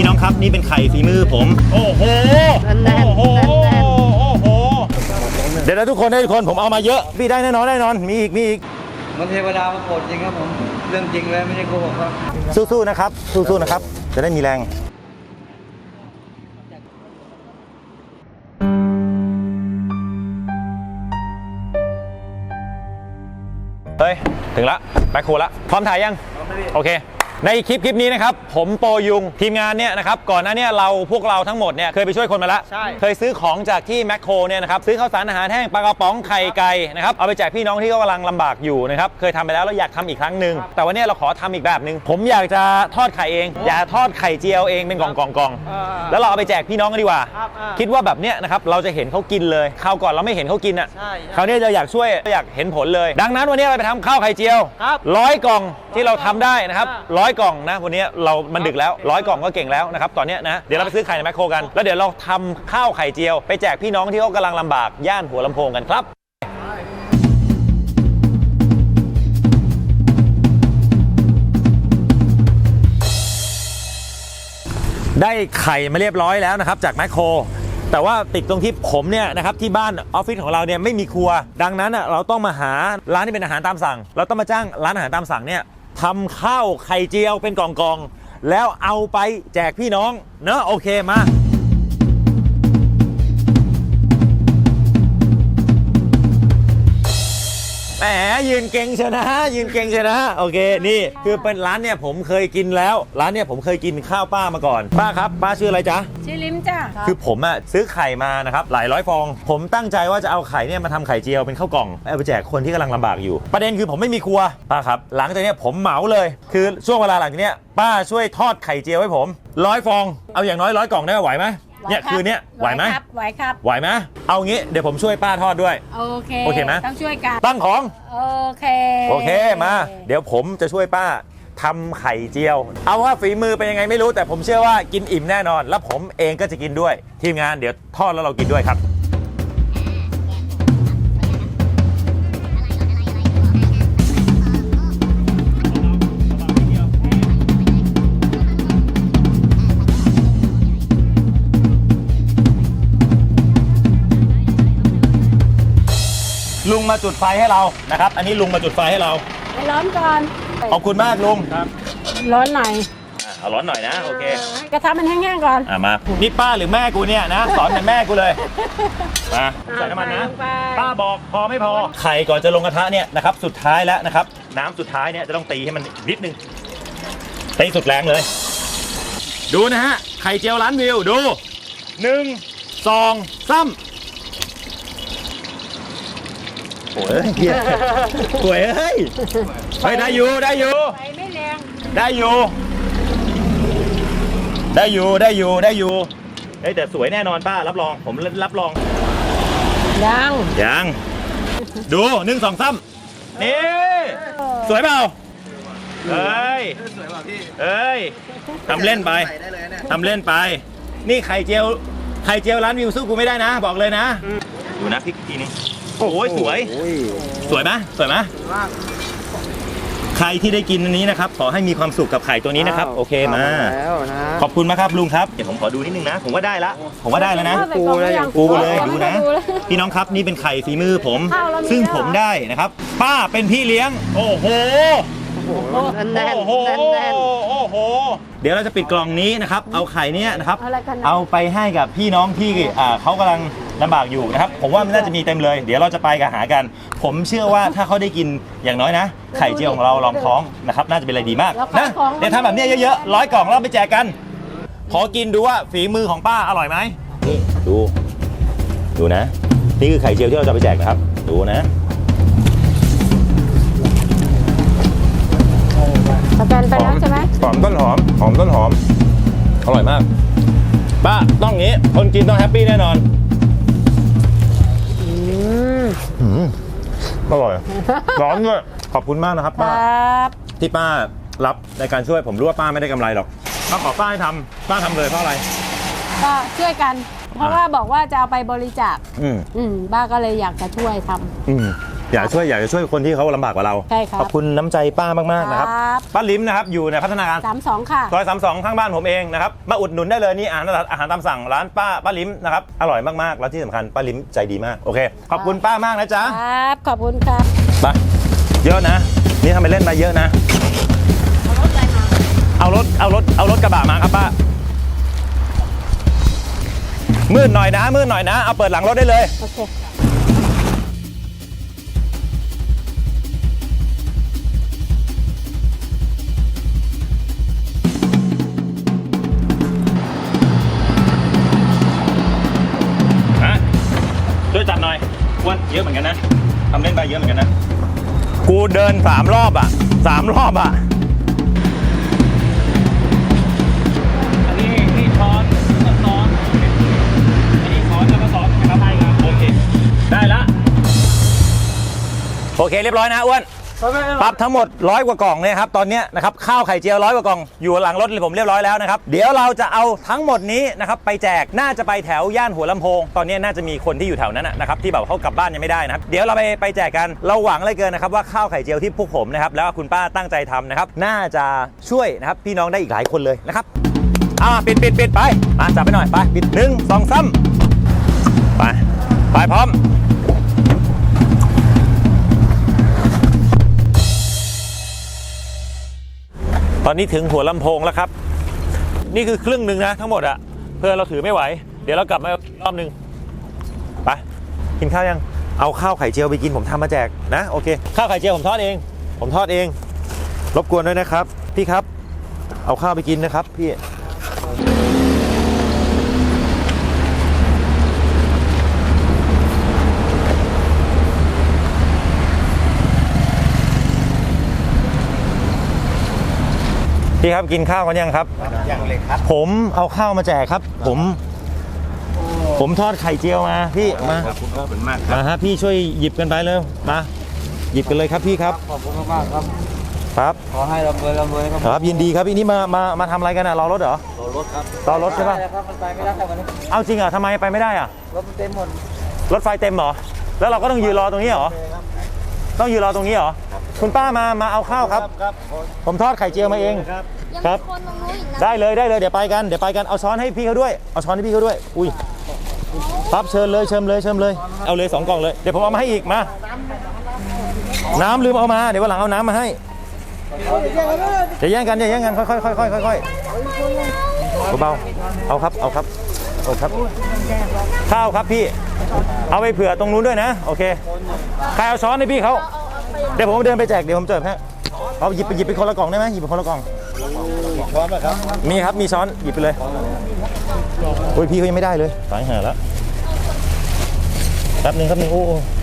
พี่น้องครับนี่เป็นไข่ฝีมือผม โอ้โหแน่นๆโอ้โหแน่น โอ้โหเดี๋ยวนะทุกคนได้ทุกคนผมเอามาเยอะพี่ได้แน่นอนแน่นอนมีอีกมีอีกมันเทวดามาโปรดจริงครับผม เรื่องจริงเลยไม่ใช่โกหกครับ สู้ๆนะครับสู้ๆนะครับจะได้มีแรงเฮ้ยถึงละแบ็คโคละพร้อมถ่ายยัง โอเค ในคลิปคลิปนี้นะครับผมโปรยุงทีมงานเนี่ยนะครับก่อนหน้าเนี้เราพวกเราทั้งหมดเนี่ยเคยไปช่วยคนมาแล้วใช่เคยซื้อของจากที่แมคโครเนี่ยนะครับซื้อข้าวสารอาหารแห้งปลากระป๋องไข่ไก่นะครับเอาไปแจกพี่น้องที่เขากำลังลำบากอยู่นะครับเคยทำไปแล้วเราอยากทำอีกครั้งหนึ่งแต่วันนี้เราขอทำอีกแบบหนึ่งผมอยากจะทอดไข่เอง อยากทอดไข่เจียวเองเป็นกล่องกล่องกล่องๆแล้วเราเอาไปแจกพี่น้องกันดีกว่า ครับอ่าคิดว่าแบบเนี้ยนะครับเราจะเห็นเขากินเลยคราวก่อนเราไม่เห็นเขากินอะใช่คราวนี้จะอยากช่วยอยากเห็นผลเลย ดังนั้นวันนี้เราไปทำข้าวไข่เจียวครับ ร้อยกล่องที่เราทำได้นะครับอ่าร้อยกล่องนะวันนี้เรามันดึกแล้วร้อยกล่องก็เก่งแล้วนะครับตอนเนี้ยนะเดี๋ยวเราไปซื้อไข่ในแมคโครกัน แล้วเดี๋ยวเราทำข้าวไข่เจียว ไปแจกพี่น้องที่เขากำลังลำบากย่านหัวลำโพงกันครับ ได้ไข่มาเรียบร้อยแล้วนะครับจากแมคโคร แต่ว่าติดตรงที่ผมเนี่ยนะครับที่บ้านออฟฟิศของเราเนี่ยไม่มีครัว ดังนั้นอะเราต้องมาหาร้านที่เป็นอาหารตามสั่ง เราต้องมาจ้างร้านอาหารตามสั่งเนี่ย ทำข้าวไข่เจียวเป็นกล่องๆ แล้วเอาไปแจกพี่น้อง เนอะโอเคมา แหมยืนเก่งชนะ ยืนเก่งชนะ โอเคนี่คือเป็นร้านเนี่ยผมเคยกินแล้ว ร้านเนี่ยผมเคยกินข้าวป้ามาก่อน ป้าครับป้าชื่ออะไรจ๊ะ ชื่อลิมจ้าคือผมอะซื้อไข่มานะครับหลายร้อยฟอง ผมตั้งใจว่าจะเอาไข่เนี่ยมาทำไข่เจียวเป็นข้าวกล่องเอาไปแจกคนที่กำลังลำบากอยู่ ประเด็นคือผมไม่มีครัวป้าครับ หลังจากเนี้ยผมเหมาเลย คือช่วงเวลาหลังจากเนี้ยป้าช่วยทอดไข่เจียวให้ผมร้อยฟองเอาอย่างน้อยร้อยกล่องได้ไหมไหวไหม เนี่ยคืนเนี้ยไหวไหมครับไหวครับ ไหวไหมเอางี้เดี๋ยวผมช่วยป้าทอดด้วย โอเคโอเคไหม ต้องช่วยกัน ตั้งของ โอเค โอเคมา เดี๋ยวผมจะช่วยป้าทำไข่เจียว เอาว่าฝีมือเป็นยังไงไม่รู้แต่ผมเชื่อว่ากินอิ่มแน่นอน แล้วผมเองก็จะกินด้วย ทีมงานเดี๋ยวทอดแล้วเรากินด้วยครับ ลุงมาจุดไฟให้เรานะครับ อันนี้ลุงมาจุดไฟให้เราให้ร้อนก่อนขอบคุณมากลุงร้อนหน่อยอะเอาร้อนหน่อยนะโอเคกระทะมันแห้งๆก่อนอะมานี่ป้าหรือแม่กูเนี่ยนะสอนเป็นแม่กูเลยมาใส่น้ำมันนะใส่ลงไปป้าบอกพอไม่พอไข่ก่อนจะลงกระทะเนี่ยนะครับสุดท้ายแล้วนะครับ น้ำสุดท้ายเนี่ยจะต้องตีให้มันนิดนึงตีสุดแรงเลย ดูนะฮะไข่เจียวร้านวิวดูหนึ่งสองสาม โอ้ยเหี้ยโอ้ยเฮ้ยเฮ้ยได้อยู่ได้อยู่ ไฟไม่แรงได้อยู่ ได้อยู่ได้อยู่ได้อยู่เฮ้ยแต่สวยแน่นอนป้ารับรองผมรับรอง ยังยัง ดูหนึ่งสองสามนี่ สวยเปล่าเฮ้ยสวยกว่าพี่เอ้ยทำเล่นไปใส่ได้เลยเนี่ยทำเล่นไป นี่ไข่เจียวไข่เจียวร้านวิวสู้กูไม่ได้นะ บอกเลยนะ ดูนะพริกทีนึง โอ้ยสวย สวยไหมสวยไหมมากใครที่ได้กินอันนี้นะครับ ขอให้มีความสุขกับไข่ตัวนี้นะครับ โอเคมา แล้วนะขอบคุณมากครับลุงครับ เดี๋ยวผมขอดูนิดนึงนะ ผมว่าได้ละ ผมว่าได้แล้วนะใส่กล่องหรือยังกูเลยดูนะดูเลยพี่น้องครับนี่เป็นไข่ฝีมือผมข้าวเรามีซึ่งแล้วเหรอผมได้นะครับ ป้าเป็นพี่เลี้ยง โอ้โหแน่นโอ้โหแน่นแน่นโอ้โห เดี๋ยวเราจะปิดกล่องนี้นะครับ เอาไข่เนี้ยนะครับอะไรกันนะเอาไปให้กับพี่น้องที่อ่าเขากำลัง ลำบากอยู่นะครับผมว่ามันน่าจะมีเต็มเลย เดี๋ยวเราจะไปกันหากัน ผมเชื่อว่าถ้าเขาได้กินอย่างน้อยนะ ไข่เจียวของเราลองท้องนะครับน่าจะเป็นอะไรดีมากนะเดี๋ยวทำแบบเนี้ยเยอะๆร้อยกล่องแล้วเอาไปแจกกัน ขอกินดูว่าฝีมือของป้าอร่อยไหมนี่ดู ดูนะ นี่คือไข่เจียวที่เราจะไปแจกนะครับ ดูนะสแกนไปแล้วใช่ไหมหอมต้นหอมหอมต้นหอมอร่อยมากป้าต้องงี้คนกินต้องแฮปปี้แน่นอนอืม อืมอร่อย ร้อนด้วย ขอบคุณมากนะครับคป้ารับ ที่ป้ารับในการช่วยผมรู้ว่าป้าไม่ได้กำไรหรอกป้าขอป้าให้ทำป้าทำเลยเพราะอะไร ก็ช่วยกัน เพราะว่าบอกว่าจะเอาไปบริจาค อืมอืมบ้าก็เลยอยากจะช่วยทำอืม อยากช่วยอยากจะช่วยคนที่เขาลำบากกว่าเราใช่ครับ ขอบคุณน้ำใจป้ามากๆนะครับครับป้าลิมนะครับอยู่ในพัฒนาการสามสองค่ะ ซอยสามสองข้างบ้านผมเองนะครับมาอุดหนุนได้เลยนี่อาหารอาหารตามสั่งร้านป้าป้าลิมนะครับอร่อยมากๆแล้วที่สำคัญป้าลิมใจดีมากโอเค ขอบคุณป้ามากนะจ๊ะ ครับ ขอบคุณครับ ไปเยอะนะ นี่ทำไปเล่นมาเยอะนะ เอารถเอารถ เอารถกระบะมาครับป้า มืดหน่อยนะ มืดหน่อยนะ เอาเปิดหลังรถได้เลย โอเค เยอะเหมือนกันนะทำเล่นไปเยอะเหมือนกันนะ กูเดินสามรอบอะสามรอบอะ อันนี้นี่ช้อนกับซ้อนอันนี้ช้อนแล้วก็ซ้อนนะครับใช่ครับโอเค ได้ละ โอเคเรียบร้อยนะอ้วน ปรับทั้งหมดร้อยกว่ากล่องเนี่ยครับตอนนี้นะครับข้าวไข่เจียวร้อยกว่ากล่องอยู่หลังรถเลยผมเรียบร้อยแล้วนะครับเดี๋ยวเราจะเอาทั้งหมดนี้นะครับไปแจกน่าจะไปแถวย่านหัวลำโพง ตอนนี้น่าจะมีคนที่อยู่แถวนั้นนะครับที่แบบเขากลับบ้านยังไม่ได้นะครับเดี๋ยวเราไปไปแจกกันเราหวังเลยเกินนะครับว่าข้าวไข่เจียวที่พวกผมนะครับแล้วคุณป้าตั้งใจทำนะครับน่าจะช่วยนะครับพี่น้องได้อีกหลายคนเลยนะครับอ่าปิดปิดปิดไปมาจับไปหน่อยไปปิดหนึ่งสองสามไปไปพร้อม ตอนนี้ถึงหัวลำโพงแล้วครับ นี่คือครึ่งหนึ่งนะทั้งหมดอะเพื่อเราถือไม่ไหว เดี๋ยวเรากลับมารอบหนึ่งไปกินข้าวยังเอาข้าวไข่เจียวไปกินผมทำมาแจกนะโอเคข้าวไข่เจียวผมทอดเอง ผมทอดเอง รบกวนด้วยนะครับ พี่ครับ เอาข้าวไปกินนะครับ พี่ พี่ครับกินข้าวกันยังครับอย่างเลยครับ ผมเอาข้าวมาแจกครับ ผม ผมทอดไข่เจียวมา พี่มาขอบคุณครับขอบคุณมากครับมาฮะพี่ช่วยหยิบกันไปเลยมาหยิบกันเลยครับพี่ครับขอบคุณมากๆครับครับขอให้ร่ำรวยร่ำรวยครับครับยินดีครับพี่นี่มามามาทำอะไรกันอะรอรถเหรอรอรถครับรอรถใช่ปะได้ครับมันไปไม่ได้ครับวันนี้เอาจริงเหรอทำไมไปไม่ได้อะรถมันเต็มหมดรถไฟเต็มเหรอแล้วเราก็ต้องยืนรอตรงนี้เหรอเลยครับต้องยืนรอตรงนี้เหรอ คุณป้ามามาเอาข้าวครับ ครับผมทอดไข่เจียวมาเองครับครับ ยังมีคนตรงนู้นอีกนะได้เลยได้เลยเดี๋ยวไปกันเดี๋ยวไปกันเอาช้อนให้พี่เขาด้วยเอาช้อนให้พี่เขาด้วย อุ้ยครับเชิญเลยเชิญเลยเชิญเลย เอาเลยสองกล่องเลยเดี๋ยวผมเอามาให้อีกมา น้ำลืมเอามาเดี๋ยววันหลังเอาน้ำมาให้อย่าแย่งกันอย่าแย่งกันค่อยๆค่อยๆค่อยๆเบาๆเอาครับเอาครับเอาครับ ข้าวครับพี่ เอาไปเผื่อตรงนู้นด้วยนะ โอเคใครเอาช้อนให้พี่เขา เดี๋ยวผมเดินไปแจกเดี๋ยวผมจอให้เอาหยิบไปหยิบไปคนละกล่องได้ไหมหยิบไปคนละกล่องพร้อมแล้วครับมีครับมีช้อนหยิบไปเลยโอ้ยพี่เขายังไม่ได้เลยสายหาแล้วแป๊บหนึงครับหนึงโอ้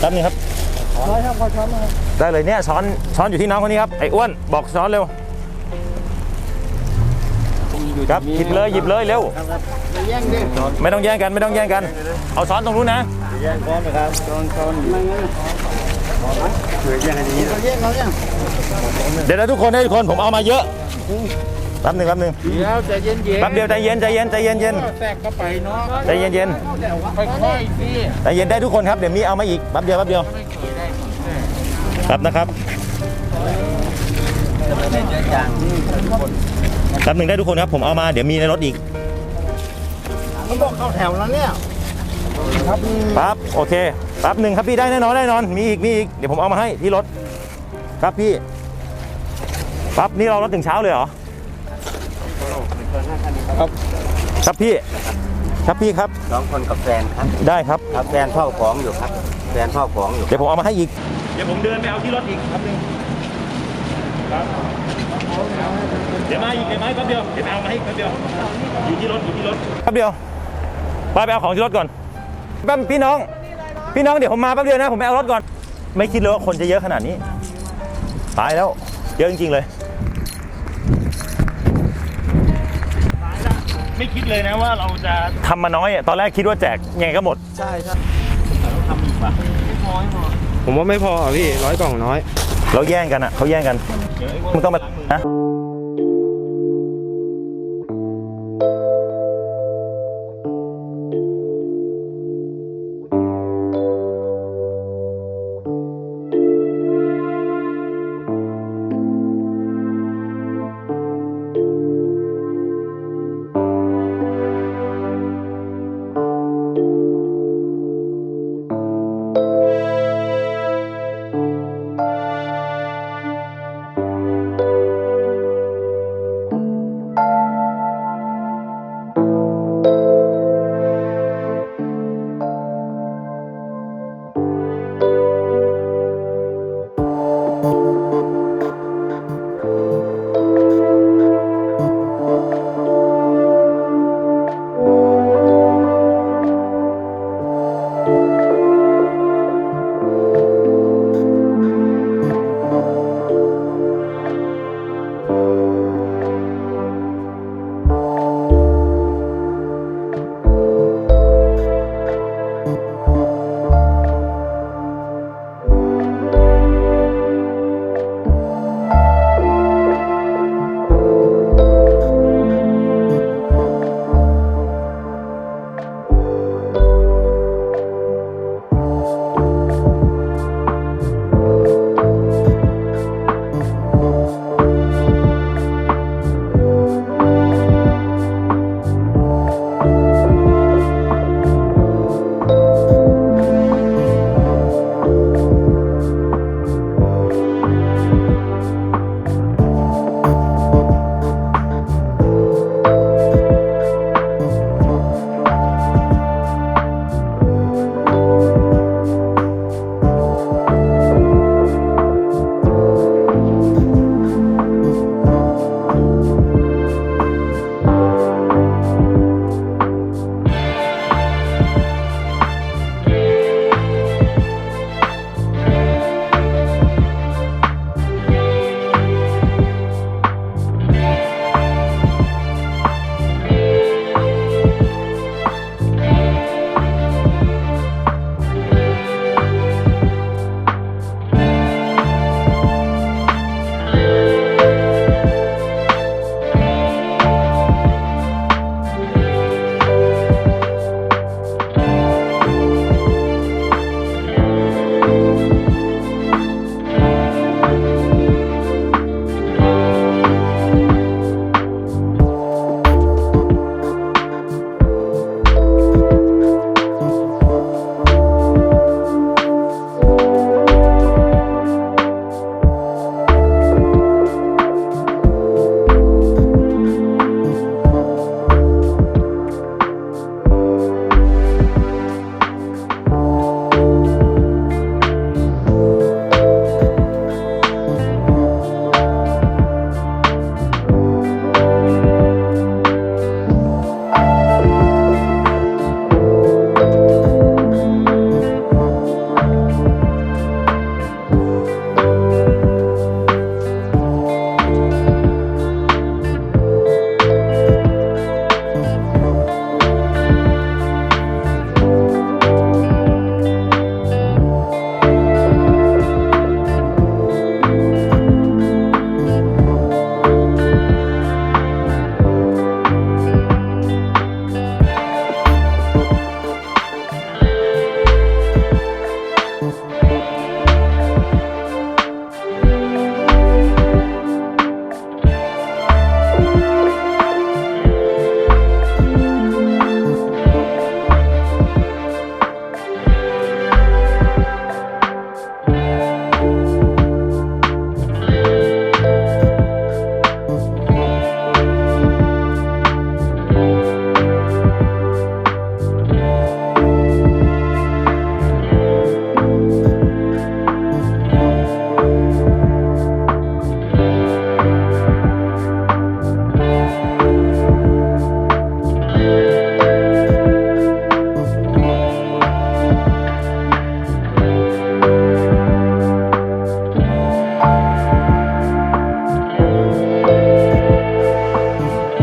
แป๊บนึงครับร้อยครับขอช้อนมาได้เลยเนี่ยช้อนช้อนอยู่ที่น้องคนนี้ครับไอ้อ้วนบอกช้อนเร็วครับหยิบเลยหยิบเลยเร็วไม่ต้องแย่งกันไม่ต้องแย่งกัน เอาช้อนตรงนู้นนะแย่งพร้อมนะครับช้อนช้อน เผื่อแย่งอันนี้เราแย่งเราแย่งเดี๋ยวนะทุกคนให้ทุกคนผมเอามาเยอะแป๊บหนึงแป๊บหนึงเดี๋ยวใจเย็นๆแป๊บเดียวใจเย็นใจเย็นใจเย็นเย็นแทรกเข้าไปเนาะใจเย็นเย็นค่อยๆสิใจเย็นได้ทุกคนครับเดี๋ยวมีเอามาอีกแป๊บเดียวแป๊บเดียวแป๊บนะครับแป๊บหนึ่งได้ทุกคนครับผมเอามาเดี๋ยวมีในรถอีกเขาบอกเข้าแถวแล้วเนี่ยปั๊บโอเค แป๊บหนึ่งครับพี่ได้แน่นอนแน่นอน มีอีกมีอีกเดี๋ยวผมเอามาให้ที่รถครับพี่ปั๊บนี่เรารถถึงเช้าเลยเหรอครับครับพี่ ครับพี่ครับสองคนกับแฟนครับได้ครับครับแฟนเฝ้าของอยู่ครับแฟนเฝ้าของอยู่เดี๋ยวผมเอามาให้อีกเดี๋ยวผมเดินไปเอาที่รถอีกครับนึงครับเดี๋ยวมาอีกเดี๋ยวมาอีกแป๊บเดียวเดี๋ยวไปเอามาให้อีกแป๊บเดียวอยู่ที่รถอยู่ที่รถแป๊บเดียวไปไปเอาของที่รถก่อนแป๊บพี่น้อง พี่น้องเดี๋ยวผมมาแป๊บเดียวนะผมไปเอารถก่อน ไม่คิดเลยว่าคนจะเยอะขนาดนี้ ตายแล้ว เยอะจริงๆเลย ไม่คิดเลยนะว่าเราจะทำมาน้อยอะตอนแรกคิดว่าแจกยังไงก็หมด ใช่ใช่ทำอีกป่ะผมว่าไม่พออะพี่ร้อยกล่องน้อย เราแย่งกันอะเขาแย่งกันมึงต้องมานะ